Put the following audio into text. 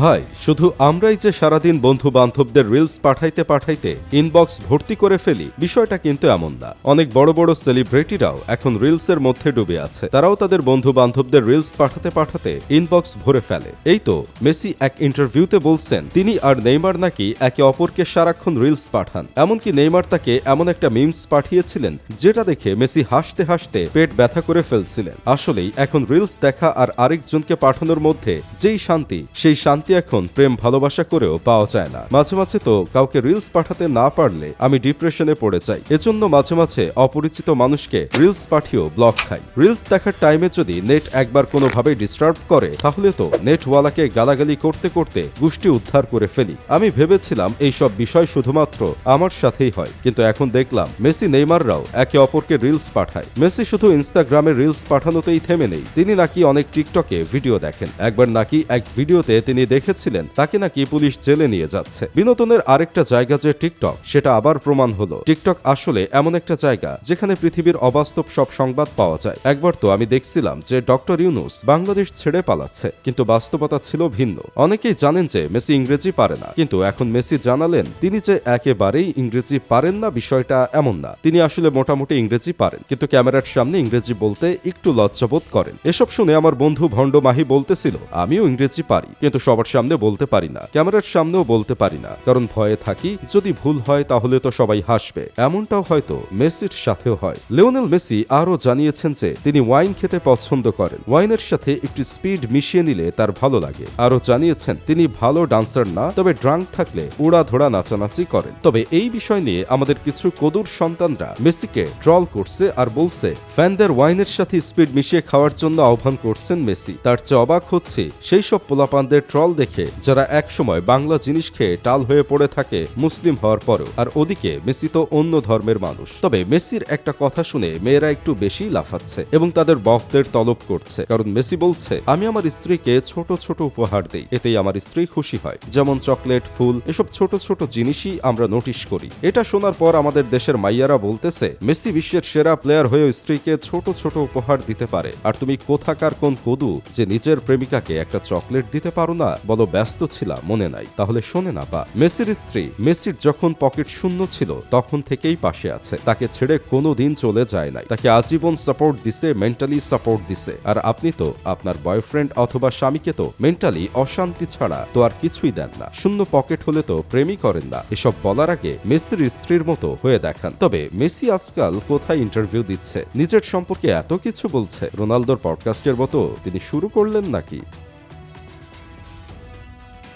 ভাই, শুধু আমরাই যে সারাদিন বন্ধু বান্ধবদের রিলস পাঠাইতে পাঠাইতে ইনবক্স ভর্তি করে ফেলি, বিষয়টা কিন্তু এমন না। অনেক বড় বড় সেলিব্রিটিরাও এখন রিলসের মধ্যে ডুবে আছে। তারাও তাদের বন্ধু বান্ধবদের রিলস পাঠাতে পাঠাতে ইনবক্স ভরে ফেলে। এই তো, মেসি এক ইন্টারভিউতে বলছেন, তিনি আর নেইমার নাকি একে অপরকে সারাক্ষণ রিলস পাঠান। এমনকি নেইমার তাকে এমন একটা মিমস পাঠিয়েছিলেন, যেটা দেখে মেসি হাসতে হাসতে পেট ব্যথা করে ফেলছিলেন। আসলেই, এখন রিলস দেখা আর আরেকজনকে পাঠানোর মধ্যে যেই শান্তি, সেই শান্তি এখন প্রেম ভালোবাসা করেও পাওয়া যায় না। মাঝে মাঝে তো কাউকে রিলস পাঠাতে না পারলে আমি ডিপ্রেশনে পড়ে যাই। এজন্য মাঝে মাঝে অপরিচিত মানুষকে রিলস পাঠিয়েও ব্লক খাই। রিলস দেখার টাইমে যদি নেট একবার কোনোভাবে ডিস্টার্ব করে, তাহলে তো নেটওয়ালাকে গালাগালি করতে করতে গোষ্ঠী উদ্ধার করে ফেলি। আমি ভেবেছিলাম এইসব বিষয় শুধুমাত্র আমার সাথেই হয়, কিন্তু এখন দেখলাম মেসি নেইমাররাও একে অপরকে রিলস পাঠায়। মেসি শুধু ইনস্টাগ্রামে রিলস পাঠানোতেই থেমে নেই, তিনি নাকি অনেক টিকটকে ভিডিও দেখেন। একবার নাকি এক ভিডিওতে তিনি দেখেছিলেন, তাকে নাকি পুলিশ জেলে নিয়ে যাচ্ছে। বিনোদনের আরেকটা জায়গা যে টিকটক, সেটা আবার প্রমাণ হলো। টিকটক আসলে এমন একটা জায়গা, যেখানে পৃথিবীর অবাস্তব সব সংবাদ পাওয়া যায়। একবার তো আমি দেখছিলাম যে ডক্টর ইউনুস বাংলাদেশ ছেড়ে পালাচ্ছে, কিন্তু বাস্তবতা ছিল ভিন্ন। অনেকেই জানেন যে মেসি ইংরেজি পারে না, কিন্তু এখন মেসি জানালেন, তিনি যে একেবারেই ইংরেজি পারেন না, বিষয়টা এমন না। তিনি আসলে মোটামুটি ইংরেজি পারেন, কিন্তু ক্যামেরার সামনে ইংরেজি বলতে একটু লজ্জাবোধ করেন। এসব শুনে আমার বন্ধু ভণ্ড মাহি বলতেছিল, আমিও ইংরেজি পারি, কিন্তু সবার সামনে বলতে পারি না, ক্যামেরার সামনেও বলতে পারি না। কারণ ভয়ে থাকি, যদি ভুল হয় তাহলে তো সবাই হাসবে। এমনটাও হয়তো মেসির সাথেও হয়। লিওনেল মেসি আরও জানিয়েছেন যে, তিনি ওয়াইন খেতে পছন্দ করেন। ওয়াইনের সাথে একটু স্পিড মিশিয়ে নিলে তার ভালো লাগে। আরও জানিয়েছেন, তিনি ভালো ডান্সার না, তবে ড্রাঙ্ক থাকলে উড়া ধরা নাচানাচি করেন। তবে এই বিষয় নিয়ে আমাদের কিছু কদুর সন্তানরা মেসিকে ট্রল করছে আর বলছে ফ্যানদের ওয়াইনের সাথে স্পিড মিশিয়ে খাওয়ার জন্য আহ্বান করছেন মেসি। তার চেয়ে অবাক হচ্ছে, সেই সব পোলাপানদের ট্রল দেখে যারা একসময় বাংলা জিনিস খেয়ে টাল হয়ে পড়ে থাকে, মুসলিম হওয়ার পরও। আর ওদিকে মেসি তো অন্য ধর্মের মানুষ। তবে মেসির একটা কথা শুনে মেয়েরা একটু বেশি লাফাচ্ছে এবং তাদের বফদের তলব করছে। কারণ মেসি বলছে, আমি আমার স্ত্রীকে ছোট ছোট উপহার দেই। এতেই আমার স্ত্রী খুশি হয়। যেমন চকলেট, ফুল, এসব ছোট ছোট জিনিসই আমরা নোটিশ করি। এটা শোনার পর আমাদের দেশের মাইয়ারা বলতেছে, মেসি বিশ্বের সেরা প্লেয়ার হয়েও স্ত্রীকে ছোট ছোট উপহার দিতে পারে। আর তুমি কোথাকার কোন কদু যে নিজের প্রেমিকাকে একটা চকলেট দিতে পারো না? বলো ব্যস্ত ছিলা, মনে নাই। তাহলে শোনে না, বা। মেসির স্ত্রী, মেসির যখন পকেট শূন্য ছিল, তখন থেকেই পাশে আছে। তাকে ছেড়ে কোনো দিন চলে যায় নাই। তাকে আজীবন সাপোর্ট দিছে মেন্টালি সাপোর্ট দিছে। আর আপনি তো, আপনার বয়ফ্রেন্ড অথবা স্বামীকে তো মেন্টালি অশান্তি ছাড়া তো আর কিছুই দেন না। শূন্য পকেট হলে তো প্রেমই করেন না। এসব বলার আগে মেসির স্ত্রীর মতো হয়ে দেখান। তবে মেসি আজকাল কোথায় ইন্টারভিউ দিচ্ছে? নিজের সম্পর্কে এত কিছু বলছে? রোনালদোর পডকাস্টের মতো তিনি শুরু করলেন নাকি?